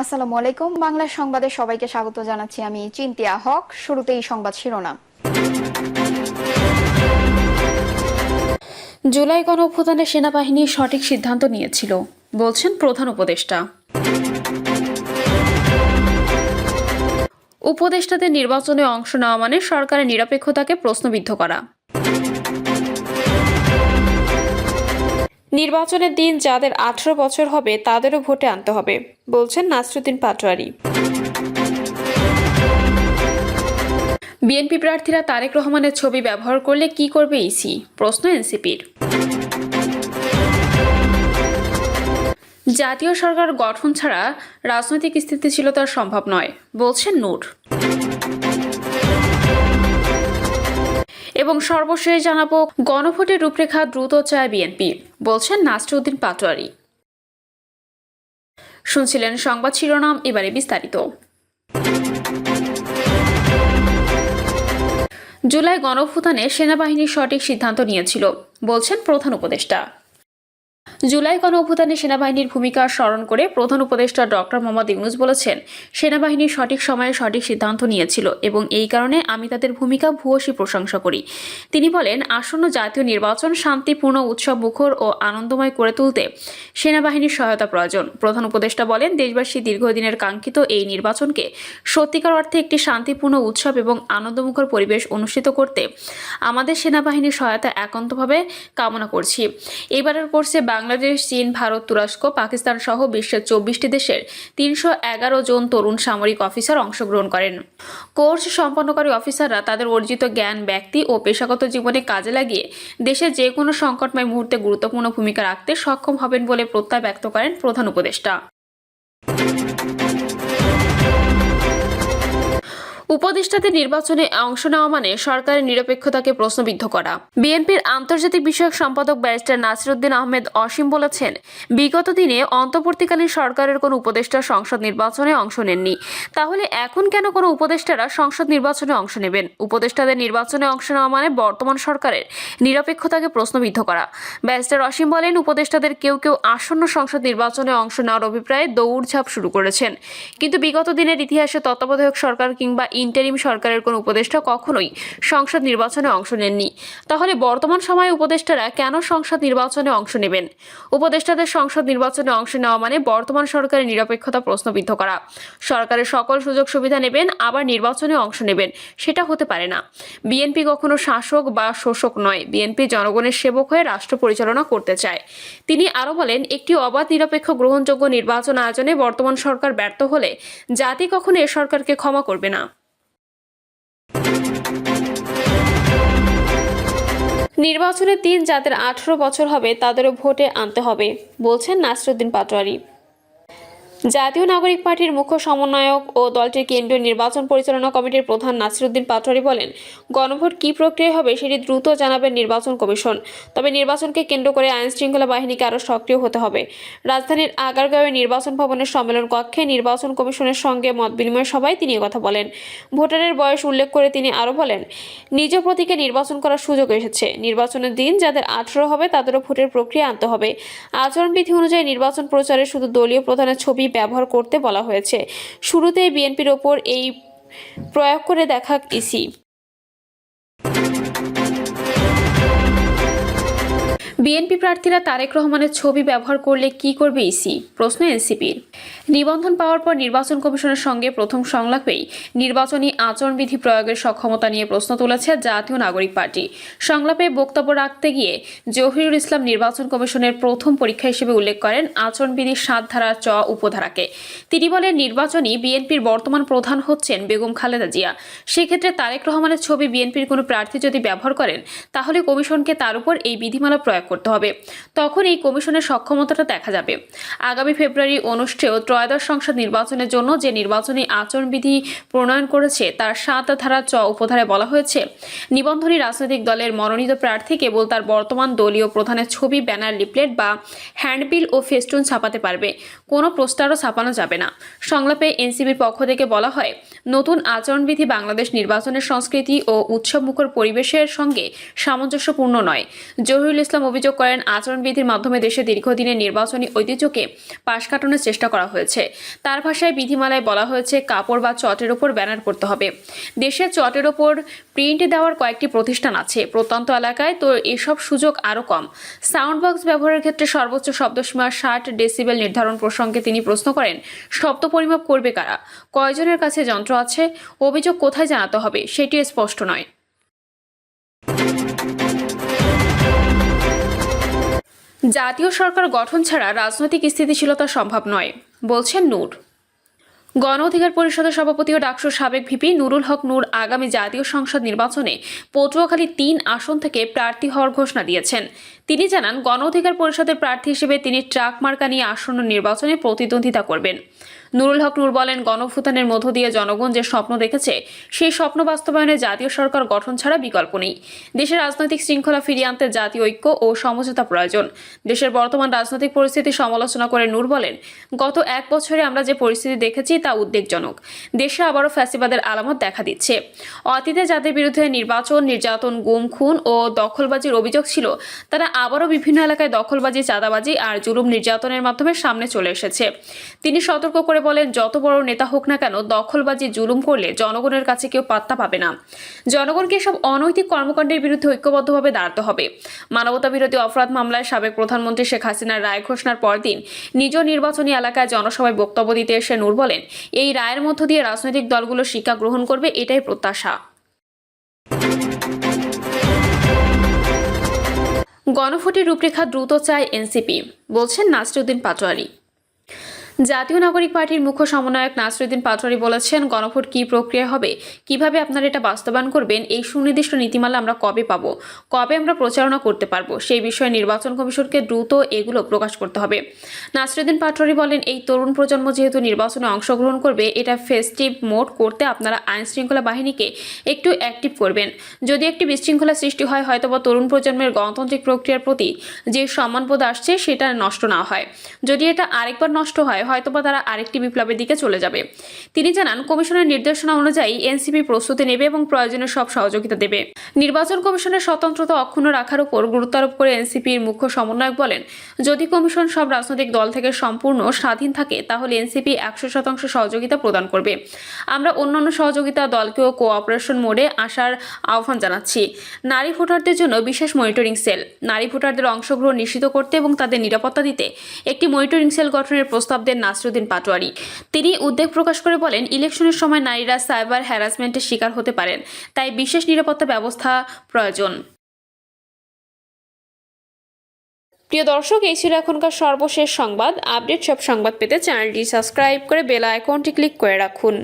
আসসালামু আলাইকুম। বাংলা সংবাদে সবাইকে স্বাগত জানাচ্ছি আমি চিন্তিয়া হক। শুরুতেই সংবাদ শিরোনাম। জুলাই গণ অভ্যুত্থানে সেনাবাহিনী সঠিক সিদ্ধান্ত নিয়েছিল, বলছেন প্রধান উপদেষ্টা। উপদেষ্টাদের নির্বাচনে অংশ নেওয়া মানে সরকারের নিরপেক্ষতাকে প্রশ্নবিদ্ধ করা। নির্বাচনের দিন যাদের আঠারো বছর হবে, তাদেরও ভোটে আনতে হবে, বলছেন নাসরুদ্দিন পাটোয়ারি। বিএনপি প্রার্থীরা তারেক রহমানের ছবি ব্যবহার করলে কি করবে ইসি? প্রশ্ন এনসিপির। জাতীয় সরকার গঠন ছাড়া রাজনৈতিক স্থিতিশীলতা সম্ভব নয়, বলছেন নূর। এবং সর্বশেষ জানাব, গণভোটের রূপরেখা দ্রুত চায় বিএনপি। বলছেন নাসরুদ্দিন পাটোয়ারি। শুনছিলেন সংবাদ শিরোনাম, এবারে বিস্তারিত। জুলাই গণভূতানে সেনাবাহিনী সঠিক সিদ্ধান্ত নিয়েছিল, বলছেন প্রধান উপদেষ্টা। জুলাই গণ অভ্যুত্থানে সেনাবাহিনীর ভূমিকা স্মরণ করে প্রধান উপদেষ্টা ডক্টর মোহাম্মদ ইউনুস বলেছেন, সেনাবাহিনী সঠিক সময়ে সঠিক সিদ্ধান্ত নিয়েছিল এবং এই কারণে আমি তাদের ভূমিকা ভূয়সী প্রশংসা করি। তিনি বলেন, আসন্ন জাতীয় নির্বাচন শান্তিপূর্ণ উৎসব মুখর ও আনন্দময় করে তুলতে সেনাবাহিনীর সহায়তা প্রয়োজন। প্রধান উপদেষ্টা বলেন, দেশবাসী দীর্ঘদিনের কাঙ্ক্ষিত এই নির্বাচনকে সত্যিকার অর্থে একটি শান্তিপূর্ণ উৎসব এবং আনন্দমুখর পরিবেশ অনুষ্ঠিত করতে আমাদের সেনাবাহিনীর সহায়তা একান্তভাবে কামনা করছি। এবারের কোর্সে বাংলাদেশ, চীন, ভারত, তুরস্ক, পাকিস্তান সহ বিশ্বের চব্বিশটি দেশের তিনশো এগারো জন তরুণ সামরিক অফিসার অংশগ্রহণ করেন। কোর্স সম্পন্নকারী অফিসাররা তাদের অর্জিত জ্ঞান, ব্যক্তি ও পেশাগত জীবনে কাজে লাগিয়ে দেশের যে কোনো সংকটময় মুহূর্তে গুরুত্বপূর্ণ ভূমিকা রাখতে সক্ষম হবেন বলে প্রত্যয় ব্যক্ত করেন প্রধান উপদেষ্টা। উপদেষ্টাদের নির্বাচনে অংশ নেওয়া মানে সরকারের নিরপেক্ষতাকে প্রশ্নবিদ্ধ করা। বিএনপির আন্তর্জাতিক বিষয়ক সম্পাদক ব্যারিস্টার নাসিরুদ্দিন আহমেদ অসীম বলেছেন, বিগত দিনে অন্তর্বর্তীকালীন সরকারের কোনো উপদেষ্টা সংসদ নির্বাচনে অংশ নেননি। তাহলে এখন কেন কোনো উপদেষ্টারা সংসদ নির্বাচনে অংশ নেবেন? উপদেষ্টাদের নির্বাচনে অংশ নেওয়া মানে বর্তমান সরকারের নিরপেক্ষতাকে প্রশ্নবিদ্ধ করা। ব্যারিস্টার অসীম বলেন, উপদেষ্টাদের কেউ কেউ আসন্ন সংসদ নির্বাচনে অংশ নেওয়ার অভিপ্রায়ে দৌড়ঝাঁপ শুরু করেছেন। কিন্তু বিগত দিনের ইতিহাসে তত্ত্বাবধায়ক সরকার কিংবা ইন্টারিম সরকারের কোনো উপদেষ্টা কখনোই সংসদ নির্বাচনে অংশ নেননি। তাহলে বর্তমান সময়ে উপদেষ্টারা কেন সংসদ নির্বাচনে অংশ নেবেন? উপদেষ্টাদের সংসদ নির্বাচনে অংশ নেওয়া মানে বর্তমান সরকারের নিরপেক্ষতা প্রশ্নবিদ্ধ করা। সরকারের সকল সুযোগ সুবিধা নেবেন, আবার নির্বাচনে অংশ নেবেন, সেটা হতে পারে না। বিএনপি কখনো শাসক বা শোষক নয়, বিএনপি জনগণের সেবক হয়ে রাষ্ট্র পরিচালনা করতে চায়। তিনি আরও বলেন, একটি অবাধ নিরপেক্ষ গ্রহণযোগ্য নির্বাচন আয়োজনে বর্তমান সরকার ব্যর্থ হলে জাতি কখনো এ সরকারকে ক্ষমা করবে না। নির্বাচনের তিন যাদের আঠেরো বছর হবে তাদেরও ভোটে আনতে হবে বলছেন নাসরুদ্দিন পাটোয়ারি। জাতীয় নাগরিক পার্টির মুখ্য সমন্বয়ক ও দলটির কেন্দ্রীয় নির্বাচন পরিচালনা কমিটির প্রধান নাসিরুদ্দিন পাটোয়ারি বলেন, গণভোট কী প্রক্রিয়া হবে সেটি দ্রুত জানাবেন নির্বাচন কমিশন। তবে নির্বাচনকে কেন্দ্র করে আইন শৃঙ্খলা বাহিনীকে আরও সক্রিয় হতে হবে। রাজধানীর আগারগাঁওয়ে নির্বাচন ভবনের সম্মেলন কক্ষে নির্বাচন কমিশনের সঙ্গে মত বিনিময় সভায় তিনি কথা বলেন। ভোটারের বয়স উল্লেখ করে তিনি আরও বলেন, নিজ প্রতীকে নির্বাচন করার সুযোগ এসেছে। নির্বাচনের দিন যাদের আঠেরো হবে তাদেরও ভোটের প্রক্রিয়া আনতে হবে। আচরণবিধি অনুযায়ী নির্বাচন প্রচারে শুধু দলীয় প্রধানের ছবি ব্যবহার করতে বলা হয়েছে। শুরুতেই বিএনপির ওপর এই প্রয়োগ করে দেখা ইসি বিএনপি প্রার্থীরা তারেক রহমানের ছবি ব্যবহার করলে কি করবে ইসি? প্রশ্ন এনসিপির। নিবন্ধন পাওয়ার পর নির্বাচন কমিশনের সঙ্গে প্রথম সংলাপেই নির্বাচনী আচরণবিধি প্রয়োগের সক্ষমতা নিয়ে প্রশ্ন তুলেছে জাতীয় নাগরিক পার্টি। সংলাপে বক্তব্য রাখতে গিয়ে জহিরুল ইসলাম নির্বাচন কমিশনের প্রথম পরীক্ষা হিসেবে উল্লেখ করেন আচরণবিধির সাত ধারা চ উপধারাকে। তিনি বলেন, নির্বাচনী বিএনপির বর্তমান প্রধান হচ্ছেন বেগম খালেদা জিয়া। সেক্ষেত্রে তারেক রহমানের ছবি বিএনপির কোনো প্রার্থী যদি ব্যবহার করেন, তাহলে কমিশনকে তার উপর এই বিধিমালা প্রয়োগ করতে হবে। তখন এই কমিশনের সক্ষমতাটা দেখা যাবে। আগামী ফেব্রুয়ারি অনুষ্ঠেয় ত্রয়োদশ সংসদ নির্বাচনের জন্য যে নির্বাচনী আচরণবিধি প্রণয়ন করেছে, তার সাত ধারা চ উপধারায় বলা হয়েছে, নিবন্ধনী রাজনৈতিক দলের মনোনীত প্রার্থী কেবল তার বর্তমান দলীয় প্রধানের ছবি, ব্যানার, লিফলেট বা হ্যান্ডবিল ও ফেস্টুন ছাপাতে পারবে। কোনো পোস্টারও ছাপানো যাবে না। সংলাপে এনসিবির পক্ষ থেকে বলা হয়, নতুন আচরণবিধি বাংলাদেশ নির্বাচনের সংস্কৃতি ও উৎসবমুখর পরিবেশের সঙ্গে সামঞ্জস্যপূর্ণ নয়। জহিরুল ইসলাম অভিযোগ করেন, আচরণবিধির মাধ্যমে দেশে দীর্ঘদিনের নির্বাচনী ঐতিহ্যকে পাশ কাটানোর চেষ্টা করা হয়েছে। তার ভাষায় বিধিমালায় বলা হয়েছে, কাপড় বা চটের ওপর ব্যানার করতে হবে। দেশে চটের ওপর প্রিন্ট দেওয়ার কয়েকটি প্রতিষ্ঠান আছে। প্রত্যন্ত এলাকায় তো এসব সুযোগ আরও কম। সাউন্ড বক্স ব্যবহারের ক্ষেত্রে সর্বোচ্চ শব্দসীমা ষাট ডেসিবেল নির্ধারণ প্রসঙ্গে তিনি প্রশ্ন করেন, শব্দ পরিমাপ করবে কারা? কয়জনের কাছে যন্ত্র আছে? অভিযোগ কোথায় জানাতে হবে? সেটিও স্পষ্ট নয়। জাতীয় সরকার গঠন ছাড়া রাজনৈতিক স্থিতিশীলতা সম্ভব নয়, বলছেন নূর। গণ অধিকার পরিষদের সভাপতি ও ডাকসুর সাবেক ভিপি নুরুল হক নূর আগামী জাতীয় সংসদ নির্বাচনে পটুয়াখালী তিন আসন থেকে প্রার্থী হওয়ার ঘোষণা দিয়েছেন। তিনি জানান, গণ অধিকার পরিষদের প্রার্থী হিসেবে তিনি ট্রাক মার্কা নিয়ে আসন্ন নির্বাচনে প্রতিদ্বন্দ্বিতা করবেন। নুরুল হক নূর বলেন গণভূতানের মধ্য দিয়ে জনগণ যে স্বপ্ন দেখেছে, সেই স্বপ্ন বাস্তবায়নে জাতীয় সরকার গঠন ছাড়া বিকল্প নেই। দেশের রাজনৈতিক শৃঙ্খলা ফিরিয়ে আনতে জাতীয় ঐক্য ও সমঝোতা প্রয়োজন। দেশের বর্তমান রাজনৈতিক পরিস্থিতি সমালোচনা করে নূর বলেন, গত এক বছরে আমরা যে পরিস্থিতি দেখেছি তা উদ্বেগজনক। দেশে আবারও ফ্যাসিবাদের আলামত দেখা দিচ্ছে। অতীতে যাদের বিরুদ্ধে নির্বাচন, নির্যাতন, গুম, খুন ও দখলবাজির অভিযোগ ছিল, তারা আবারও বিভিন্ন এলাকায় দখলবাজি, চাঁদাবাজি আর জুলুম নির্যাতনের মাধ্যমে সামনে চলে এসেছে। তিনি সতর্ক করে বলেন, যত বড় নেতা হোক না কেন, দখলবাজি জুলুম করলে জনগণের কাছে কেউ পাত্তা পাবে না। জনগণকে সব অনৈতিক কর্মকাণ্ডের বিরুদ্ধে ঐক্যবদ্ধভাবে দাঁড়াতে হবে। মানবতা বিরোধী অপরাধ মামলায় সাবেক প্রধানমন্ত্রী শেখ হাসিনার রায় ঘোষণার পরদিন নিজ নির্বাচনী এলাকায় জনসভায় বক্তব্য দিতে এসে নূর বলেন, এই রায়ের মধ্য দিয়ে রাজনৈতিক দলগুলো শিক্ষা গ্রহণ করবে, এটাই প্রত্যাশা। গণভোটের রূপরেখা দ্রুত চায় এনসিপি, বলছেন নাসরুদ্দিন পাটোয়ারি। জাতীয় নাগরিক পার্টির মুখ্য সমন্বয়ক নাসরুদ্দিন পাটোয়ারি বলেছেন, গণভোট কী প্রক্রিয়া হবে? কীভাবে আপনারা এটা বাস্তবায়ন করবেন? এই সুনির্দিষ্ট নীতিমালা আমরা কবে পাব? কবে আমরা প্রচারণা করতে পারব? সেই বিষয়ে নির্বাচন কমিশনকে দ্রুত এগুলো প্রকাশ করতে হবে। নাসরুদ্দিন পাটোয়ারি বলেন, এই তরুণ প্রজন্ম যেহেতু নির্বাচনে অংশগ্রহণ করবে, এটা ফেস্টিভ মোড করতে আপনারা আইন শৃঙ্খলা বাহিনীকে একটু অ্যাক্টিভ করবেন। যদি একটি বিশৃঙ্খলা সৃষ্টি হয়, হয়তোবা তরুণ প্রজন্মের গণতান্ত্রিক প্রক্রিয়ার প্রতি যে সম্মানবোধ আসছে, সেটা নষ্ট না হয়। যদি এটা আরেকবার নষ্ট হয় হয়তোবা তারা আরেকটি বিপ্লবের দিকে চলে যাবে। তিনি জানান, কমিশনের নির্দেশনা অনুযায়ী এনসিপি প্রস্তুতি নেবে এবং প্রয়োজনীয় সব সহযোগিতা দেবে। নির্বাচন কমিশনের স্বতন্ত্রতা অক্ষুণ্ণ রাখার উপর গুরুত্ব আরোপ করে এনসিপির মুখ্য সমন্বয়ক বলেন, যদি কমিশন সব রাজনৈতিক দল থেকে সম্পূর্ণ স্বাধীন থাকে, তাহলে এনসিপি একশো শতাংশ সহযোগিতা প্রদান করবে। আমরা অন্যান্য সহযোগিতা দলকেও কোঅপারেশন মোডে আসার আহ্বান জানাচ্ছি। নারী ভোটারদের জন্য বিশেষ মনিটরিং সেল। নারী ভোটারদের অংশগ্রহণ নিশ্চিত করতে এবং তাদের নিরাপত্তা দিতে একটি মনিটরিং সেল গঠনের প্রস্তাব দেন নাসরুদ্দিন পাটোয়ারি। তিনি উদ্বেগ প্রকাশ করে বলেন, ইলেকশনের সময় নারীরা সাইবার হ্যারাসমেন্টের শিকার হতে পারেন, তাই বিশেষ নিরাপত্তা ব্যবস্থা প্রয়োজন। প্রিয় দর্শক, এই ছিল এখনকার সর্বশেষ সংবাদ। আপডেট সব সংবাদ পেতে চ্যানেলটি সাবস্ক্রাইব করে বেল আইকনটি ক্লিক করে রাখুন।